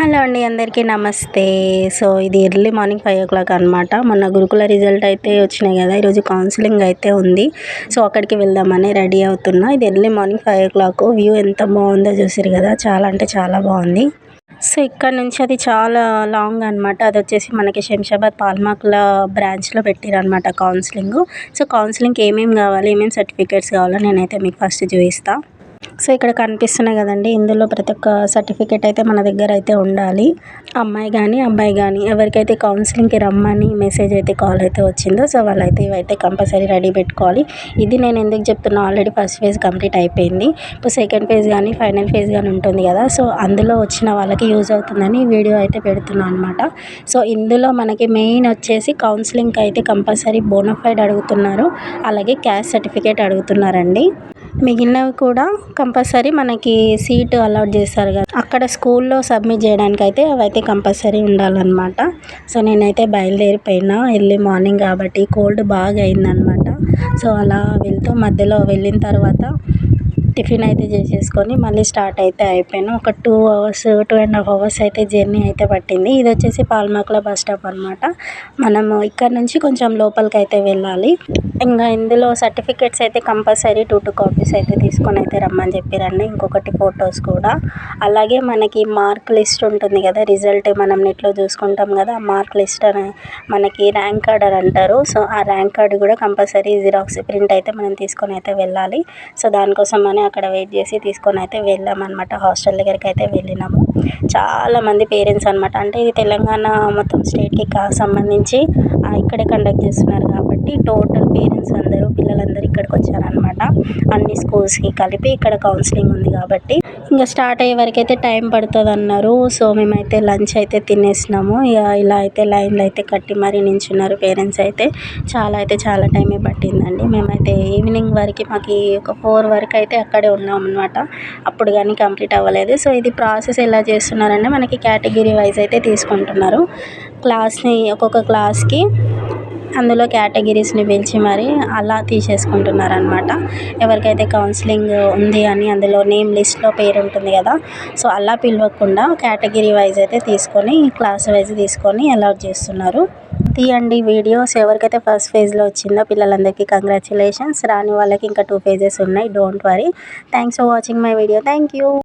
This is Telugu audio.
హలో అండి అందరికీ నమస్తే. సో ఇది early morning five o'clock అనమాట మొన్న గురుకుల రిజల్ట్ అయితే వచ్చినాయి కదా ఈరోజు కౌన్సిలింగ్ అయితే ఉంది. సో అక్కడికి వెళ్దామని రెడీ అవుతున్నా. ఇది early morning five o'clock. View ఎంత బాగుందో చూసారు కదా చాలా అంటే చాలా బాగుంది. సో ఇక్కడ నుంచి అది చాలా లాంగ్ అనమాట అది వచ్చేసి మనకి శంషాబాద్ పాల్మాకుల బ్రాంచ్లో పెట్టారనమాట కౌన్సిలింగ్. సో కౌన్సిలింగ్కి ఏమేమి కావాలి ఏమేమి సర్టిఫికేట్స్ కావాలో నేనైతే మీకు ఫస్ట్ చూపిస్తాను సో ఇక్కడ కనిపిస్తున్నాయి కదండి. ఇందులో ప్రతి ఒక్క సర్టిఫికేట్ అయితే మన దగ్గర అయితే ఉండాలి. అమ్మాయి కానీ అబ్బాయి కానీ ఎవరికైతే కౌన్సిలింగ్కి రమ్మని మెసేజ్ అయితే కాల్ అయితే వచ్చిందో సో వాళ్ళైతే ఇవైతే కంపల్సరీ రెడీ పెట్టుకోవాలి. ఇది నేను ఎందుకు చెప్తున్నా ఆల్రెడీ ఫస్ట్ ఫేజ్ కంప్లీట్ అయిపోయింది. ఇప్పుడు సెకండ్ ఫేజ్ కానీ ఫైనల్ ఫేజ్ కానీ ఉంటుంది కదా సో అందులో వచ్చిన వాళ్ళకి యూజ్ అవుతుందని వీడియో అయితే పెడుతున్నాను అనమాట సో ఇందులో మనకి మెయిన్ వచ్చేసి కౌన్సిలింగ్కి అయితే కంపల్సరీ బోనఫైడ్ అడుగుతున్నారు. అలాగే క్యాష్ సర్టిఫికేట్ అడుగుతున్నారండి. మిగిలినవి కూడా కంపల్సరీ మనకి సీటు అలాట్ చేస్తారు కదా. అక్కడ స్కూల్లో సబ్మిట్ చేయడానికి అయితే అవైతే కంపల్సరీ ఉండాలన్నమాట. సో నేనైతే బయలుదేరిపోయినా ఎర్లీ మార్నింగ్ కాబట్టి కోల్డ్ బాగా అయిందనమాట సో అలా వెళ్తూ మధ్యలో వెళ్ళిన తర్వాత టిఫిన్ అయితే చేసేసుకొని మళ్ళీ స్టార్ట్ అయితే అయిపోయాను. ఒక two hours two and half hours అయితే జర్నీ అయితే పట్టింది. ఇది వచ్చేసి పాల్మాకుల బస్ స్టాప్ అనమాట మనము ఇక్కడ నుంచి కొంచెం లోపలికి అయితే వెళ్ళాలి. ఇంకా ఇందులో సర్టిఫికేట్స్ అయితే కంపల్సరీ టూ టూ కాపీస్ అయితే తీసుకొని అయితే రమ్మని చెప్పారండి. ఇంకొకటి ఫొటోస్ కూడా. అలాగే మనకి మార్క్ లిస్ట్ ఉంటుంది కదా రిజల్ట్ మనం నెట్లో చూసుకుంటాం కదా ఆ మార్క్ లిస్ట్ అని మనకి ర్యాంక్ కార్డ్ అని అంటారు. సో ఆ ర్యాంక్ కార్డు కూడా కంపల్సరీ జిరాక్స్ ప్రింట్ అయితే మనం తీసుకొని అయితే వెళ్ళాలి. సో దానికోసం అని అక్కడ వెయిట్ చేసి తీసుకొని అయితే వెళ్ళామన్నమాట హాస్టల్ దగ్గరికి అయితే వెళ్ళినాము. చాలామంది పేరెంట్స్ అనమాట అంటే ఇది తెలంగాణ మొత్తం స్టేట్కి కా సంబంధించి ఇక్కడే కండక్ట్ చేస్తున్నారు కాబట్టి. కాబట్టి టోటల్ పేరెంట్స్ అందరూ పిల్లలందరూ ఇక్కడికి వచ్చారనమాట అన్ని స్కూల్స్కి కలిపి ఇక్కడ కౌన్సిలింగ్ ఉంది కాబట్టి. ఇంకా స్టార్ట్ అయ్యే వరకు అయితే టైం పడుతుంది అన్నారు సో మేమైతే లంచ్ అయితే తినేసినాము. ఇక ఇలా అయితే లైన్లో అయితే కట్టి మరీ నించున్నారు పేరెంట్స్ అయితే. చాలా అయితే చాలా టైమే పట్టిందండి. మేమైతే ఈవినింగ్ వరకు మాకు ఒక ఫోర్ వరకు అయితే అక్కడే ఉన్నాం అనమాట అప్పుడు కానీ కంప్లీట్ అవ్వలేదు. సో ఇది ప్రాసెస్ ఎలా చేస్తున్నారంటే మనకి కేటగిరీ వైజ్ అయితే తీసుకుంటున్నారు. క్లాస్ని ఒక్కొక్క క్లాస్కి అందులో కేటగిరీస్ని పిలిచి మరి అలా తీసేసుకుంటున్నారు అనమాట ఎవరికైతే కౌన్సిలింగ్ ఉంది అని అందులో నేమ్ లిస్ట్లో పేరు ఉంటుంది కదా సో అలా పిలవకుండా కేటగిరీ వైజ్ అయితే తీసుకొని క్లాస్ వైజ్ తీసుకొని అలాట్ చేస్తున్నారు. తీయండి వీడియోస్. ఎవరికైతే ఫస్ట్ ఫేజ్లో వచ్చిందో పిల్లలందరికీ కంగ్రాచులేషన్స్. రాని వాళ్ళకి ఇంకా టూ ఫేజెస్ ఉన్నాయి. Don't worry. Thanks for watching my video. Thank you.